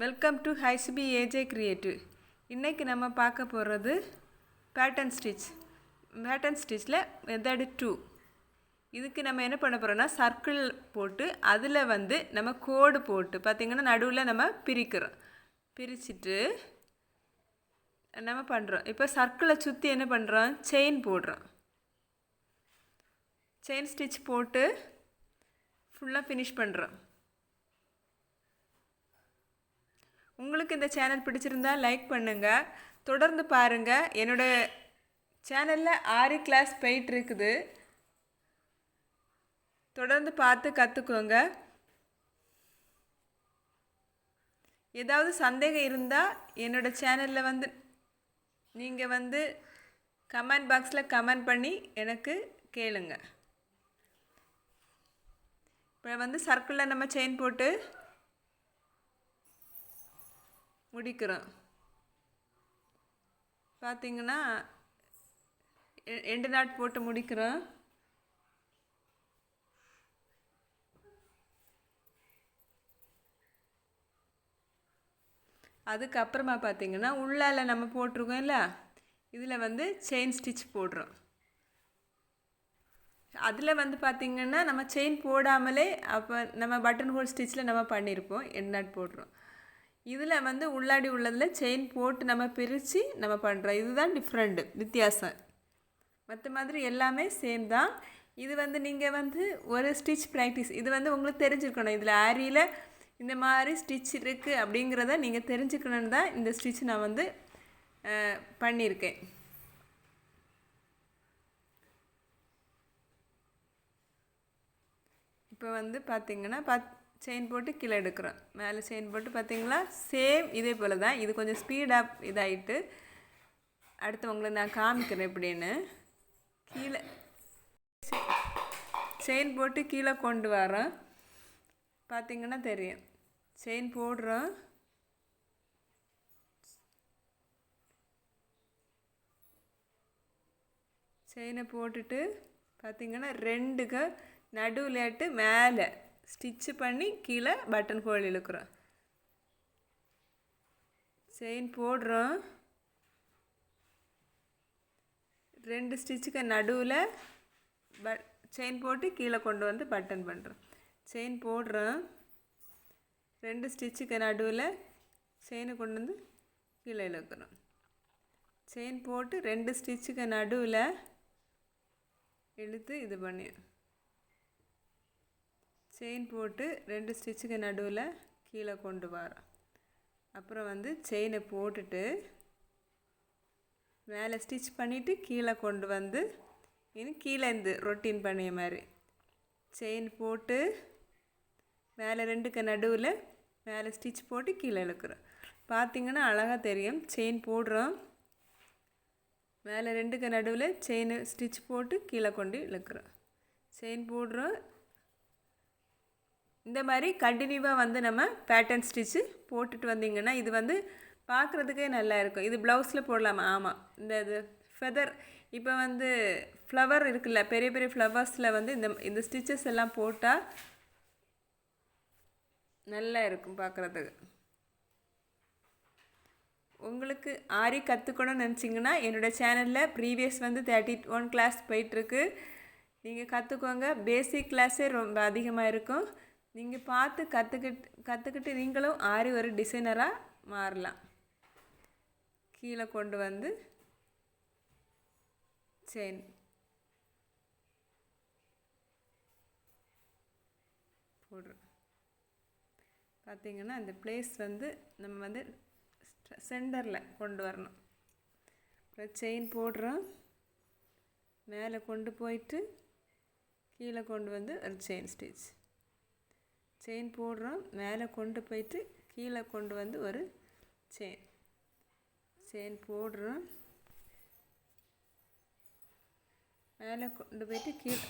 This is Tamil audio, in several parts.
வெல்கம் டு ஹைசிபி ஏஜே கிரியேட்டிவ் இன்றைக்கி நம்ம பார்க்க போகிறது பேட்டன் ஸ்டிச் பேட்டன் ஸ்டிச்சில் மெத்தடு டூ இதுக்கு நம்ம என்ன பண்ண போகிறோம்னா சர்க்கிள் போட்டு அதில் வந்து நம்ம கோடு போட்டு பார்த்திங்கன்னா நடுவில் நம்ம பிரிக்கிறோம். பிரிச்சுட்டு நம்ம பண்ணுறோம் இப்போ சர்க்கிளை சுற்றி என்ன பண்ணுறோம் செயின் போடுறோம். செயின் ஸ்டிச் போட்டு ஃபுல்லாக ஃபினிஷ் பண்ணுறோம் உங்களுக்கு இந்த சேனல் பிடிச்சிருந்தா லைக் பண்ணுங்கள் தொடர்ந்து பாருங்கள் என்னோடய சேனலில் ஆறு கிளாஸ் போயிட்டுருக்குது தொடர்ந்து பார்த்து கற்றுக்கோங்க ஏதாவது சந்தேகம் இருந்தால் என்னோடய சேனலில் வந்து நீங்கள் வந்து கமெண்ட் பாக்ஸில் கமெண்ட் பண்ணி எனக்கு கேளுங்க. இப்போ வந்து சர்க்கிளில் நம்ம செயின் போட்டு முடிக்கிறோம். பார்த்தீங்கன்னா எண்டு நாட் போட்டு முடிக்கிறோம். அதுக்கப்புறமா பார்த்தீங்கன்னா உள்ளால நம்ம போட்டிருக்கோம்ல இதில் வந்து செயின் ஸ்டிச் போடுறோம். அதில் வந்து பார்த்திங்கன்னா நம்ம செயின் போடாமலே அப்போ நம்ம பட்டன் ஹோல் ஸ்டிச்சில் நம்ம பண்ணியிருப்போம் எண்டு நாட் போடுறோம். இதில் வந்து உள்ளாடி உள்ளதில் செயின் போட்டு நம்ம பிரித்து நம்ம பண்ணுறோம் இதுதான் டிஃப்ரெண்ட்டு வித்தியாசம். மற்ற மாதிரி எல்லாமே சேம் தான். இது வந்து நீங்கள் வந்து ஒரு ஸ்டிச் ப்ராக்டிஸ் இது வந்து உங்களுக்கு தெரிஞ்சுருக்கணும். இதில் ஆரியில் இந்த மாதிரி ஸ்டிச் இருக்குது அப்படிங்கிறத நீங்கள் தெரிஞ்சுக்கணுன்னு தான் இந்த ஸ்டிச் நான் வந்து பண்ணியிருக்கேன். இப்போ வந்து பார்த்திங்கன்னா பத் செயின் போட்டு கீழே எடுக்கிறோம். மேலே செயின் போட்டு பார்த்தீங்களா? சேம் இதே போல் தான். இது கொஞ்சம் ஸ்பீடாக இதாகிட்டு அடுத்து உங்களை நான் காமிக்கிறேன் எப்படின்னு. கீழே செயின் போட்டு கீழே கொண்டு வரோம் பார்த்தீங்கன்னா தெரியும். செயின் போடுறோம். செயினை போட்டுட்டு பார்த்தீங்கன்னா ரெண்டுக்கு நடுவிலேட்டு மேலே. ஸ்டிச்சு பண்ணி கீழே பட்டன் ஹோல் இழுக்கிறோம். செயின் போடுறோம். ரெண்டு ஸ்டிச்சுக்கு நடுவில் ப செயின் போட்டு கீழே கொண்டு வந்து பட்டன் பண்ணுறோம் செயின் போடுறோம். ரெண்டு ஸ்டிச்சுக்கு நடுவில் செயினை கொண்டு வந்து கீழே இழுக்கிறோம். செயின் போட்டு ரெண்டு ஸ்டிச்சுக்கு நடுவில் இழுத்து இது பண்ணி செயின் போட்டு ரெண்டு ஸ்டிச்சுக்கு நடுவில் கீழே கொண்டு வரோம் அப்புறம் வந்து செயினை போட்டுட்டு மேலே ஸ்டிச் பண்ணிவிட்டு கீழே கொண்டு வந்து இனி கீழே இருந்து ரொட்டீன் பண்ணிய மாதிரி. செயின் போட்டு மேலே ரெண்டுக்கு நடுவில் மேலே ஸ்டிச் போட்டு கீழே இழுக்கிறோம் பார்த்திங்கன்னா அழகாக தெரியும். செயின் போடுறோம். மேலே ரெண்டுக்கு நடுவில் செயின் ஸ்டிச் போட்டு கீழே கொண்டு இழுக்கிறோம். செயின் போடுறோம். இந்த மாதிரி கண்டினியூவாக வந்து நம்ம பேட்டர்ன் ஸ்டிச்சு போட்டுட்டு வந்தீங்கன்னா இது வந்து பார்க்குறதுக்கே நல்லா இருக்கும். இது ப்ளவுஸில் போடலாமா? ஆமாம் இந்த இது ஃபெதர் இப்போ வந்து ஃப்ளவர் இருக்குல்ல பெரிய பெரிய ஃப்ளவர்ஸில் வந்து இந்த இந்த ஸ்டிச்சஸ் எல்லாம் போட்டால் நல்லா இருக்கும் பார்க்குறதுக்கு. உங்களுக்கு ஆரி கற்றுக்கணும்னு நினச்சிங்கன்னா என்னோடய சேனலில் ப்ரீவியஸ் வந்து தேர்ட்டி ஒன் கிளாஸ் போயிட்டுருக்கு நீங்கள் கற்றுக்கோங்க பேசிக் கிளாஸே ரொம்ப அதிகமாக இருக்கும். நீங்கள் பார்த்து கற்றுக்கிட்டு கற்றுக்கிட்டு நீங்களும் ஆரி ஒரு டிசைனராக மாறலாம். கீழே கொண்டு வந்து செயின் போடுறோம் பார்த்தீங்கன்னா அந்த பிளேஸ் வந்து நம்ம வந்து சென்டரில் கொண்டு வரணும். அப்புறம் செயின் போடுறோம். மேலே கொண்டு போயிட்டு கீழே கொண்டு வந்து ஒரு செயின் ஸ்டிச் செயின் போடுறோம். மேலே கொண்டு போயிட்டு கீழே கொண்டு வந்து ஒரு செயின். செயின் போடுறோம். மேலே கொண்டு போயிட்டு கீழே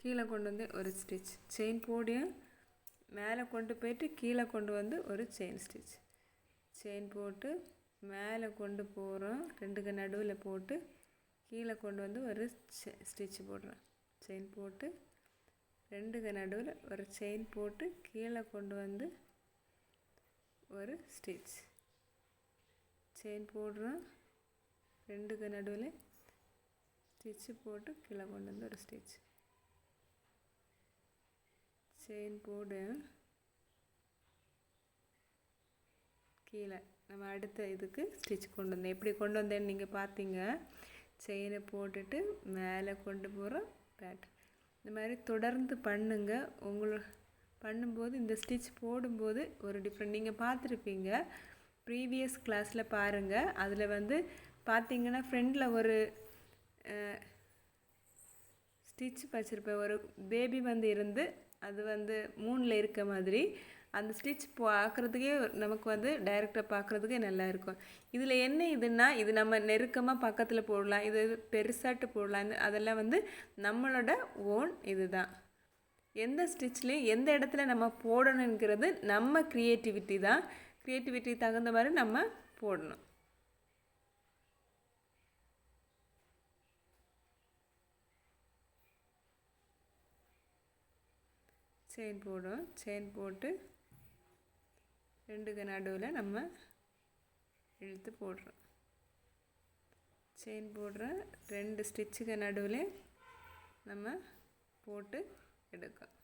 கீழே கொண்டு வந்து ஒரு ஸ்டிச் செயின் போடியும். மேலே கொண்டு போயிட்டு கீழே கொண்டு வந்து ஒரு செயின் ஸ்டிச் செயின் போட்டு மேலே கொண்டு போகிறோம் ரெண்டுக்கு நடுவில் போட்டு கீழே கொண்டு வந்து ஒரு ஸ்டிச் போடுறோம். செயின் போட்டு ரெண்டுக்கு நடுவில் ஒரு செயின் போட்டு கீழே கொண்டு வந்து ஒரு ஸ்டிச் செயின் போடுறோம். ரெண்டுக்கு நடுவில் ஸ்டிச்சு போட்டு கீழே கொண்டு வந்து ஒரு ஸ்டிச் செயின் போடு. கீழே நம்ம அடுத்த இதுக்கு ஸ்டிச் கொண்டு வந்தேன் எப்படி கொண்டு வந்தேன்னு நீங்கள் பார்த்தீங்க? செயினை போட்டுட்டு மேலே கொண்டு போகிறோம் பேட் இந்த மாதிரி தொடர்ந்து பண்ணுங்க. உங்களோட பண்ணும்போது இந்த ஸ்டிச் போடும்போது ஒரு டிஃப்ரெண்ட் நீங்கள் பார்த்துருப்பீங்க. ப்ரீவியஸ் கிளாஸில் பாருங்கள் அதில் வந்து பார்த்தீங்கன்னா ஃப்ரெண்டில் ஒரு ஸ்டிச் வச்சுருப்பேன் ஒரு பேபி வந்து இருந்து அது வந்து மூணில் இருக்க மாதிரி. அந்த ஸ்டிச் பார்க்குறதுக்கே நமக்கு வந்து டைரெக்டாக பார்க்குறதுக்கே நல்லா இருக்கும். இதில் என்ன இதுன்னா இது நம்ம நெருக்கமாக பக்கத்தில் போடலாம் இது பெருசாட்டு போடலாம் அதெல்லாம் வந்து நம்மளோட ஓன் இது தான் எந்த ஸ்டிச்லேயும் எந்த இடத்துல நம்ம போடணுங்கிறது நம்ம க்ரியேட்டிவிட்டி தான். க்ரியேட்டிவிட்டி தகுந்த மாதிரி நம்ம போடணும். செயின் போடும் செயின் போட்டு ரெண்டுக்கு நடுவில் நம்ம இழுத்து போடுறோம். செயின் போடுற ரெண்டு ஸ்டிச்சுக்கு நடுவில் நம்ம போட்டு எடுக்கும்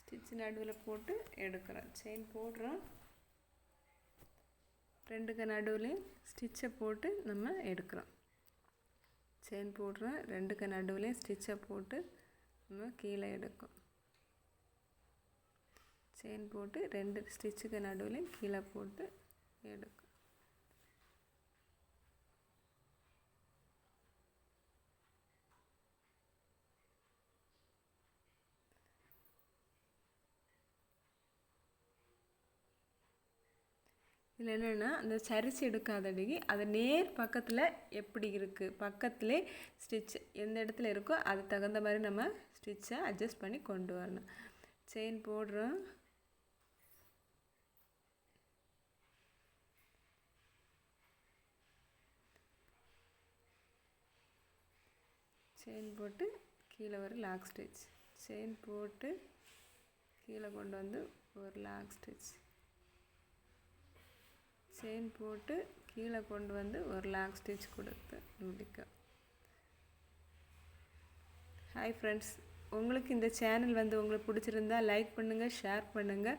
ஸ்டிச் நடுவில் போட்டு எடுக்கிறோம். செயின் போடுறோம். ரெண்டுக்கு நடுவில் ஸ்டிச்சை போட்டு நம்ம எடுக்கிறோம். செயின் போடுறோம் ரெண்டுக்கு நடுவுலேயும் ஸ்டிச்சை போட்டு நம்ம கீழே எடுக்கும். செயின் போட்டு ரெண்டு ஸ்டிச்சுக்கு நடுவில் கீழே போட்டு எடுக்கும். இதில் என்னென்னா அந்த சரிச்சு எடுக்காதடிக்கு அது நேர் பக்கத்தில் எப்படி இருக்குது பக்கத்துலே ஸ்டிச் எந்த இடத்துல இருக்கோ அது தகுந்த மாதிரி நம்ம ஸ்டிச்சை அட்ஜஸ்ட் பண்ணி கொண்டு வரணும். செயின் போடுறோம். செயின் போட்டு கீழே ஒரு லாக் ஸ்டிச் செயின் போட்டு கீழே கொண்டு வந்து ஒரு லாக் ஸ்டிச் செயின் போட்டு கீழே கொண்டு வந்து ஒரு லாக் ஸ்டிச் கொடுத்து முடிக்க. ஹாய் ஃப்ரெண்ட்ஸ் உங்களுக்கு இந்த சேனல் வந்து உங்களுக்கு பிடிச்சிருந்தா லைக் பண்ணுங்கள் ஷேர் பண்ணுங்கள்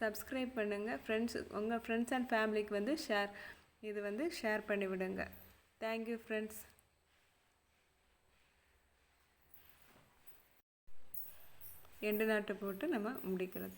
சப்ஸ்கிரைப் பண்ணுங்கள் ஃப்ரெண்ட்ஸ் உங்கள் ஃப்ரெண்ட்ஸ் அண்ட் ஃபேமிலிக்கு வந்து ஷேர் இது வந்து ஷேர் பண்ணி விடுங்க. தேங்க்யூ ஃப்ரெண்ட்ஸ் எண்டு நாட்டை போட்டு நம்ம முடிக்கிறது.